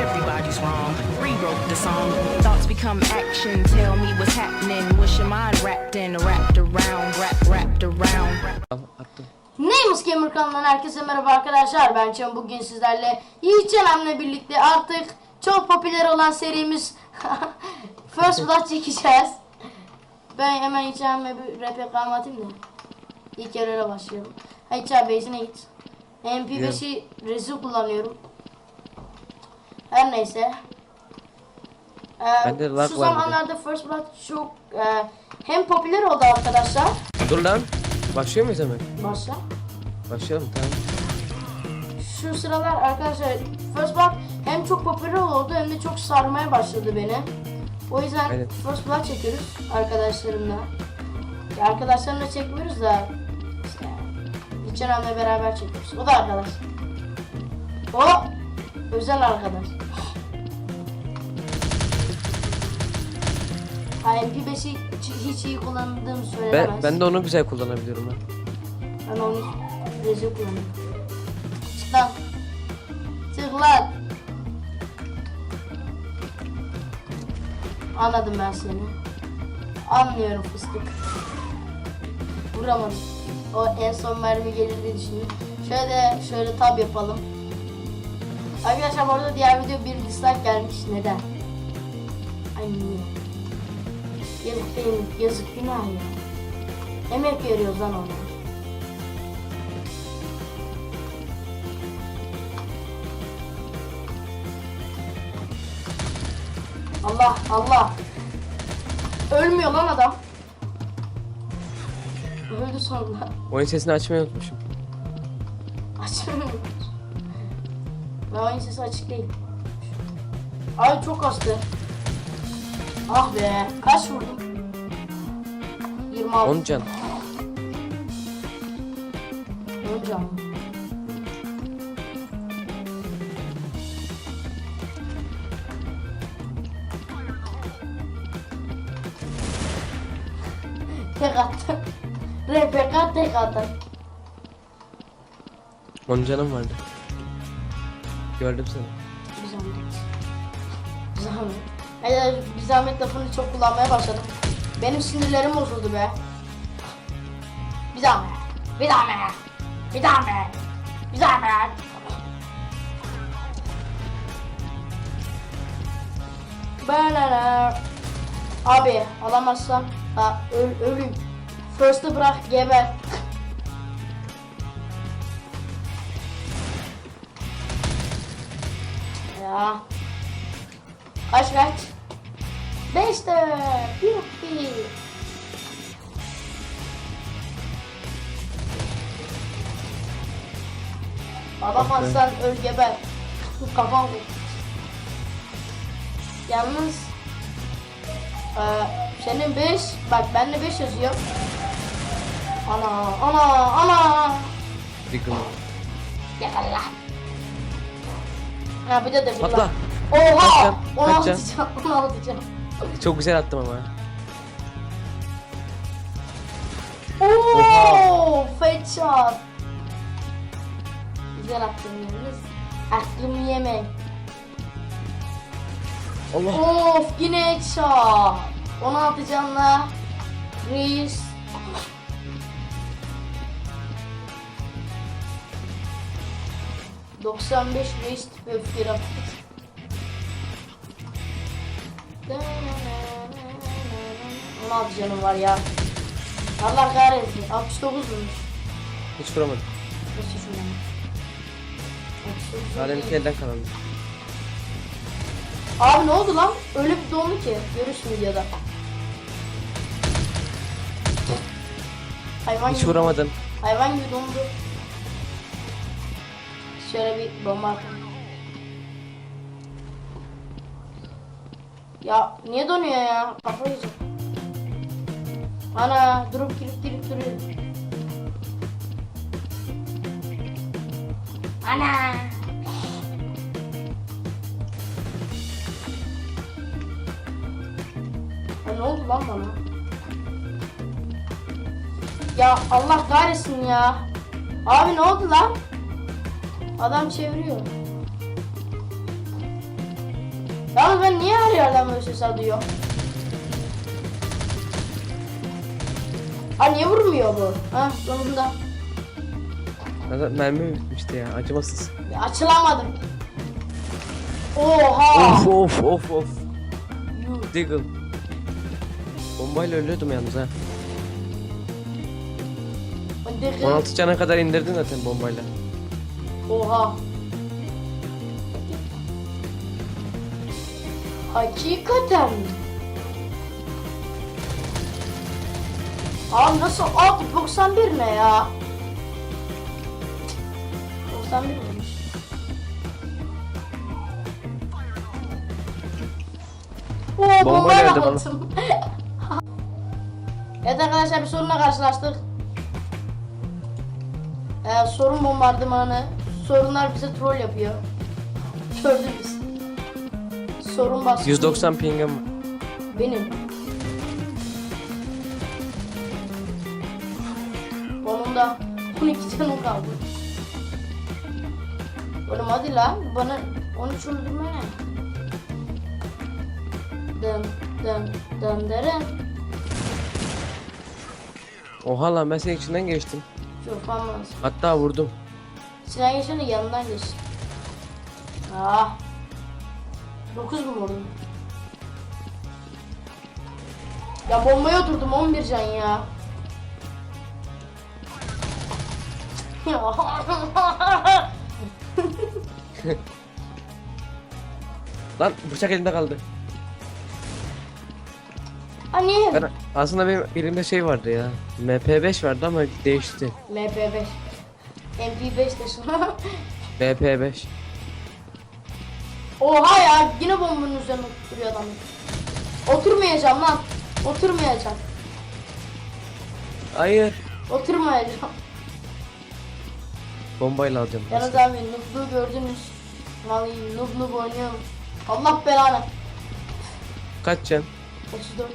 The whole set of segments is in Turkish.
everybody's wrong. Rewrote the song, thoughts become action. Tell me what's happening. What's your mind wrapped in? Wrapped around, wrap, wrapped around. Attım. Neymiş Gamer kanalından herkese merhaba arkadaşlar. Ben Can bugün sizlerle Yiğit Canan'la birlikte artık çok popüler olan serimiz First Blood çekeceğiz. Ben hemen Yiğit Canan'la bir RP atayım da. İlk öyle başlayalım. Ha Yiğit Can base'ine git. MP5'i rezil kullanıyorum. Her neyse. Ee, lag şu zamanlarda First Blood çok e, hem popüler oldu arkadaşlar. Dur lan. Başlıyor muyuz hemen? Başla. Başlayalım tamam. Şu sıralar arkadaşlar First Blood hem çok popüler oldu hem de çok sarmaya başladı beni. O yüzden Evet. First Blood çekiyoruz arkadaşlarımla. Ya arkadaşlarımla çekmiyoruz da işte İçenemle beraber çekiyoruz. O da arkadaş. O özel arkadaş. MP5'i hiç iyi kullandığım söylenemez. Ben, ben de onu güzel kullanabiliyorum ha. Ben onu rezil kullanıyorum. Çık lan. Çık lan. Anladım ben seni. Anlıyorum fıstık. Vuramadım. O en son mermi gelir diye düşündüm. Şöyle şöyle tab yapalım. Arkadaşlar bu arada diğer video bir dislike gelmiş. Neden? Ay niye? Yazık değil mi? Yazık günah ya. Emek veriyoruz lan ona. Allah Allah. Ölmüyor lan adam. Öldü sonunda. Oyun sesini açmayı unutmuşum. Açmıyor. Ben oyun sesi açık değil. Ay çok hastı. Ah be. Kaç vurdum? 26. 10 can. 10 can. Tek attım. RPK tek attım. 10 canım vardı. Gördüm seni. Zahmet lafını çok kullanmaya başladım. Benim sinirlerim bozuldu be. Bir zahmet. Bir zahmet. Bir zahmet. Bir zahmet. Banana. Abi alamazsam ha, öl, ölüm. First'ı bırak geber. Ya. Kaç kaç? Beşte. Yuppi. Alamazsan öl geber. Kafam. Yalnız eee, senin 5 bak bende 5 yazıyor. Ana ana ana. Diggle. Yakala. Ha bir de de Patla. Oha! Kaç can? 16 Kaç can. 16 can. Çok güzel attım ama. Oo! Headshot. Güzel attın yalnız. Aklımı yeme. Allah. Of yine headshot. 16 canla. Reis. ...95 reis tipi öfkeli atış. 16 canım var ya. Allah kahretsin. 69 vurmuş. Hiç vuramadım. Nasıl? 69 Daha demin değil. elden kalandı. Abi ne oldu lan? Öyle bir dondu ki. Görürsün videoda. Hayvan Hiç gibi. vuramadın. Hayvan gibi dondu. Şöyle bir bomba atalım. Ya niye donuyor ya? Kafa yiyecek. Ana durup girip girip duruyor. Ana. Ya ne oldu lan bana? Ya Allah kahretsin ya. Abi ne oldu lan? Adam çeviriyor. Yalnız ben niye her yerden böyle ses duyuyorum? Ha niye vurmuyor bu? Ha sonunda. Zaten mermi bitmişti ya acımasız. Açılamadım. Oha! Of of of of. Diggle. Bombayla ölüyordum yalnız ha. Hadi 16 cana kadar indirdin zaten bombayla. Oha. Hakikaten mi? Abi nasıl? Abi 91 ne ya? 91 olmuş. Oo Bomba geldi bana. evet arkadaşlar bir sorunla karşılaştık. Ee, sorun bombardımanı. Sorunlar bize troll yapıyor. Gördünüz. Sorun baskı. 190 ping'im. Benim. 12 canım kaldı. Oğlum hadi lan bana 13 öldürme ne? Dın dın dırın. Oha lan ben senin içinden geçtim. Çok olmaz. Hatta vurdum. Sinan geçen de yanından geç. Ah. 9 mu vurdum? Ya bombaya oturdum 11 can ya. Lan bıçak elinde kaldı. Hani Ben aslında benim elimde şey vardı ya. MP5 vardı ama değişti. MP5 MP5 de şuna. BP5. Oha ya yine bombanın üzerine oturuyor adam. Oturmayacağım lan. Oturmayacağım. Hayır. Oturmayacağım. Bombayla alacağım. Yalnız abi noob'luğu gördünüz. Vallahi noob noob oynuyorum. Allah belanı. Kaç can? 34.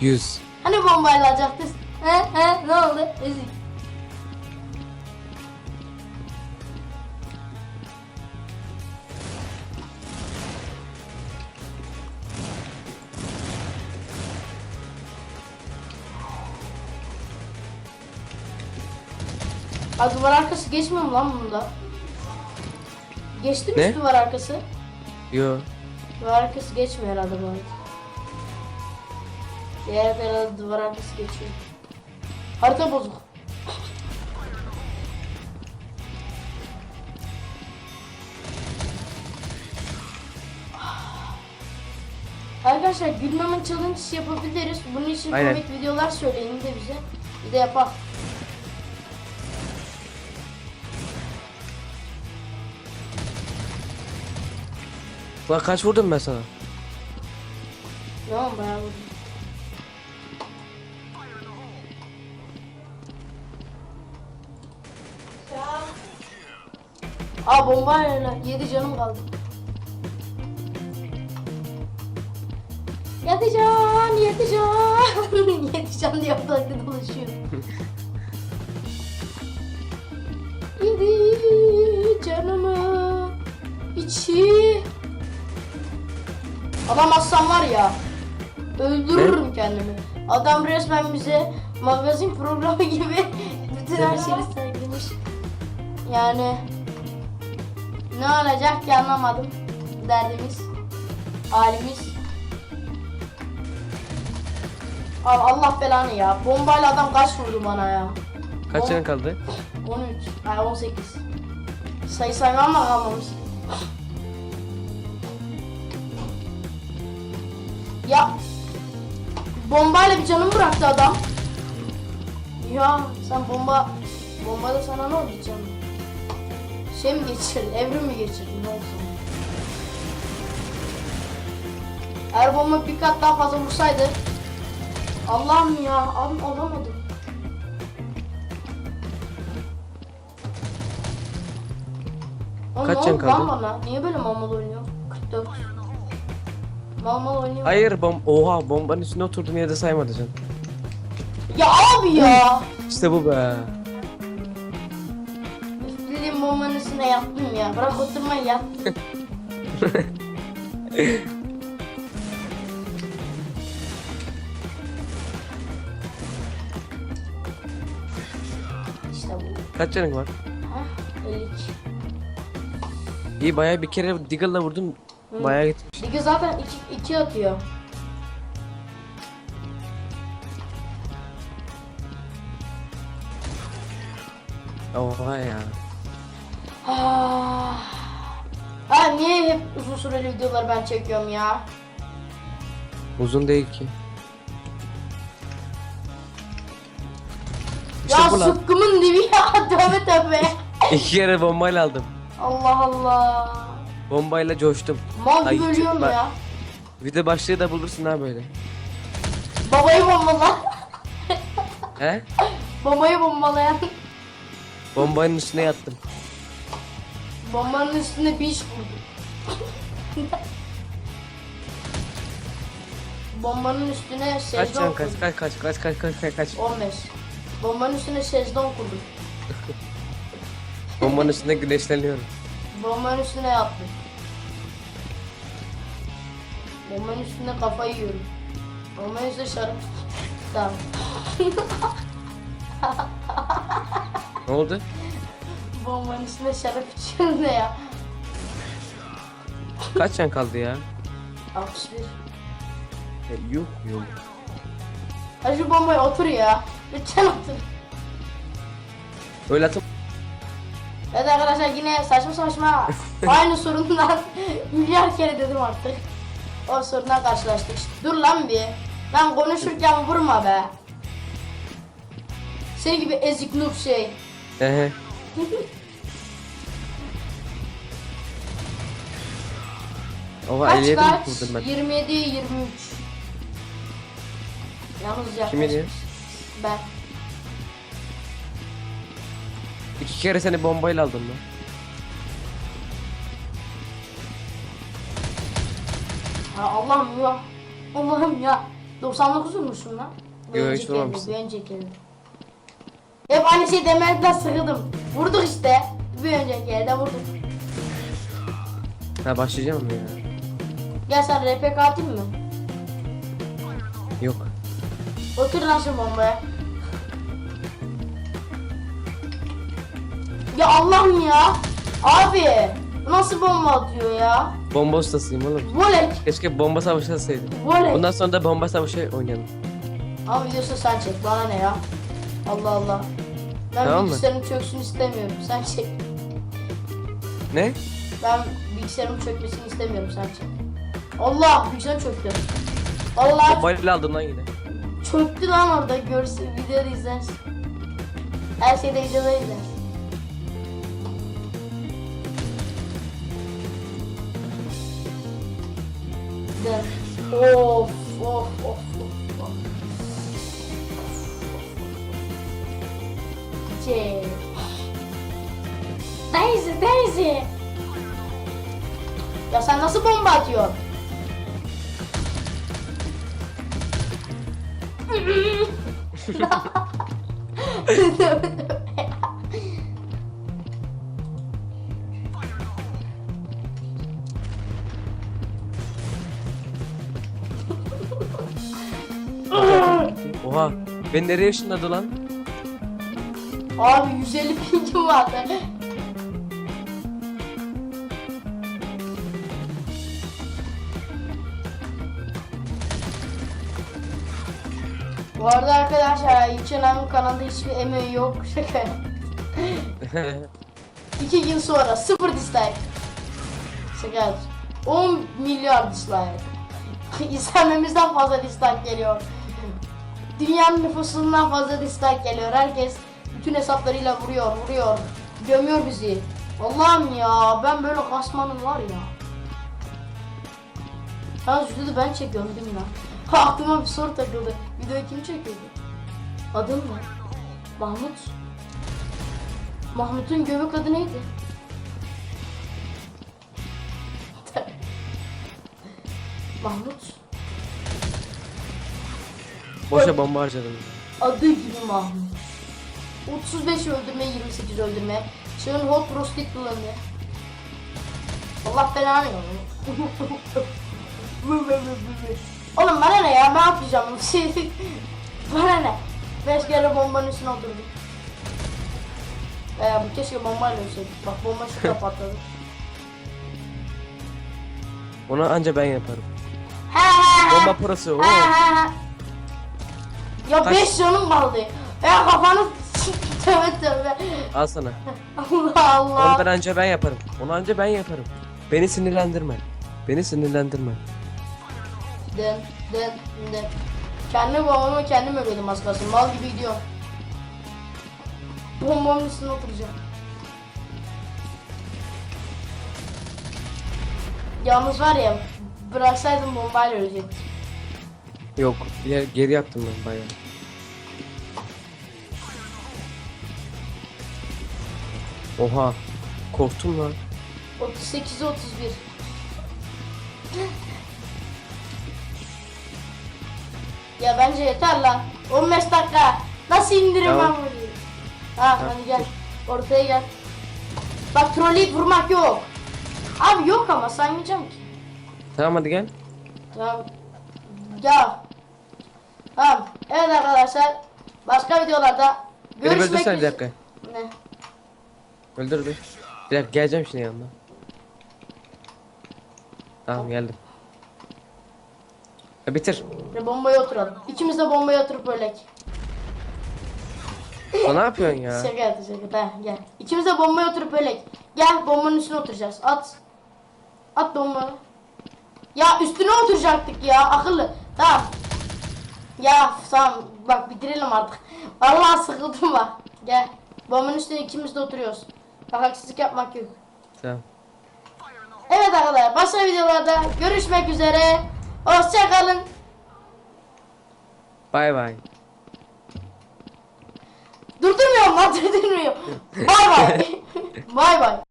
100. Hani bombayla alacaktız? He he ne oldu? Ezik. Ha duvar arkası geçmiyor mu lan bunda? Geçti mi Ne? duvar arkası? Yo. Duvar arkası geçmiyor herhalde bu arada. Diğer herhalde duvar arkası geçiyor. Harita bozuk. Arkadaşlar gülmeme challenge yapabiliriz. Bunun için Aynen. komik videolar söyleyin de bize. Bir de yapalım. Bak kaç vurdum ben sana? Tamam bayağı vurdum. Aa bombayla 7 canım kaldı. Yedi can, yedi can. yedi can diye ortalıkta dolaşıyor. yedi canımı içi. Adam aslan var ya. Öldürürüm kendimi. Adam resmen bize magazin programı gibi bütün her şeyi sergilemiş. Yani ne olacak ki anlamadım. Derdimiz, halimiz. Abi Allah belanı ya. Bombayla adam kaç vurdu bana ya. Kaç On- kaldı? 13, ay 18. Sayı saymam mı kalmamış? Ya bombayla bir canım bıraktı adam. Ya sen bomba bombayla sana ne oldu canım? Şey mi geçirdin? Evrim mi geçirdin? Ne oldu sana? Eğer bomba bir kat daha fazla vursaydı Allah'ım ya abi alamadım. Oğlum Kaç can kaldı? Niye böyle mal mal oynuyor? 44. Mal mal oynuyor. Hayır bom oha bombanın üstüne oturdum yine de saymadı can. Ya abi ya. İşte bu be. Dediğim bombanın üstüne yattım ya. Bırak oturmayı yat. işte bu. Kaç canın var? Ha? 52. İyi bayağı bir kere Deagle'la vurdum. Bayağı gitmiş. Ligi zaten 2 2 atıyor. Oha ya. Ah. Ha niye hep uzun süreli videolar ben çekiyorum ya? Uzun değil ki. ya İşte bu lan. sıkkımın dibi ya tövbe tövbe. İki kere bombayla aldım. Allah Allah. Bombayla coştum. Mal gibi ölüyorum bak- ya. Video başlığı da bulursun ha böyle. Babayı bombala. He? Babayı bombalayan. Bombanın üstüne yattım. Bombanın üstüne bir iş vurdu. Bombanın üstüne Kaç şezlong kaç kurdum. kaç kaç kaç kaç kaç kaç kaç. 15. Bombanın üstüne şezlong kurdum. Bombanın üstünde güneşleniyorum. Bombanın üstüne yattım. Bombanın üstüne kafayı yiyorum. Bombanın üstüne şarap. Tamam. Ne oldu? Bombanın üstüne şarap içiyorum ne ya? Kaç can kaldı ya? 61. E, yok yok. Hadi şu bombaya otur ya. Lütfen otur. Öyle atım. Evet arkadaşlar yine saçma saçma aynı sorundan milyar kere dedim artık. O sorunla karşılaştık. Dur lan bir. Ben konuşurken vurma be. Senin gibi ezik noob şey. Ehe. Ova Kaç 57 mi kaç? vurdum ben? 27 23. Yalnız. Kim yedi? Ben. İki kere seni bombayla aldım lan. Ha Allah'ım ya. Allah'ım ya. 99 vurmuşsun lan. Bu Yo, hiç önceki elde, önceki elde. Hep aynı şey demekten sıkıldım. Vurduk işte. Bir önceki elde vurduk. Ha başlayacağım mı ya? Gel sen RP katil mi? Yok. Otur lan şu bombaya. Ya Allah'ım ya. Abi. bu Nasıl bomba atıyor ya? Bomba ustasıyım oğlum. Volek. Keşke bomba savaşı atsaydım. Volek. Bundan sonra da bomba savaşı oynayalım. Ama videosu sen çek. Bana ne ya? Allah Allah. Ben Tamam mı? bilgisayarım çöksün istemiyorum. Sen çek. Ne? Ben bilgisayarım çökmesini istemiyorum. Sen çek. Allah bilgisayarım çöktü. Allah Bombayla aldım lan yine. çöktü lan orada. Görsün videoda izlersin. Her şeyde videoda izlersin. Dön. Of of of of. of. C. Daisy Daisy. Ya sen nasıl bomba atıyorsun? Oha. Ben nereye ışınladı lan? Abi 150 pingim vardı. Bu arada arkadaşlar Yüksel Hanım kanalda hiçbir emeği yok. Şaka. İki gün sonra sıfır dislike. Şaka. 10 milyar dislike. İzlenmemizden fazla dislike geliyor. Dünyanın nüfusundan fazla dislike geliyor. Herkes bütün hesaplarıyla vuruyor, vuruyor. Gömüyor bizi. Allah'ım ya ben böyle kasmanım var ya. Ha videoda ben çekiyorum değil mi lan? Ha, aklıma bir soru takıldı. Videoyu kim çekiyordu? Adın ne? Mahmut. Mahmut'un göbek adı neydi? Mahmut. Boşa bomba harcadım. Adı gibi Mahmut. 35 öldürme, 28 öldürme. Şunun hot roasted kullanıyor. Allah belanı. Oğlum bana ne ya ben yapacağım şey bana ne beş kere bombanın üstüne oturdum ee, bu keşke bombayla ölseydik bak bomba şu patladı Onu anca ben yaparım. he he he Bomba parası. He he he ya Kaç- 5 canım kaldı ya kafanı tövbe tövbe Al sana. Allah Allah ben anca ben yaparım. Onu anca ben yaparım. Beni sinirlendirme. Beni sinirlendirme. Den den den kendi bombamı kendim ölüyordum az kalsın mal gibi gidiyor bombamın üstüne oturacağım Yalnız var ya bıraksaydım bombayla ölecektim. Yok. Ger geri yaktım ben bayağı. Oha. Korktum lan. 38'e 31. ya bence yeter lan. 15 dakika. Nasıl indirim Tamam. ben bunu? Ha Tamam. hadi gel. Ortaya gel. Bak trolleyip vurmak yok. Abi yok ama saymayacağım ki. Tamam hadi gel. Tamam. Ya. Tamam. Evet arkadaşlar. Başka videolarda Beni görüşmek öldürsene bir üzere. dakika. Ne? Öldür bir. Dakika geleceğim şimdi yanına. Tamam geldim. Ha, bitir. Ve bombaya oturalım. İkimiz de bombaya oturup ölek. Lan ne yapıyorsun ya? Şaka yaptı şaka. Tamam gel. İkimiz de bombaya oturup ölek. Gel bombanın üstüne oturacağız. At. At bombayı. Ya üstüne oturacaktık ya akıllı. Tamam. Ya tamam bak bitirelim artık. Vallahi sıkıldım bak. Gel. Bombanın üstüne ikimiz de oturuyoruz. Bak haksızlık yapmak yok. Tamam. Evet arkadaşlar başka videolarda görüşmek üzere. Hoşçakalın. Bay bay. Durdurmuyorum lan durdurmuyorum. Bay bay. bay bay.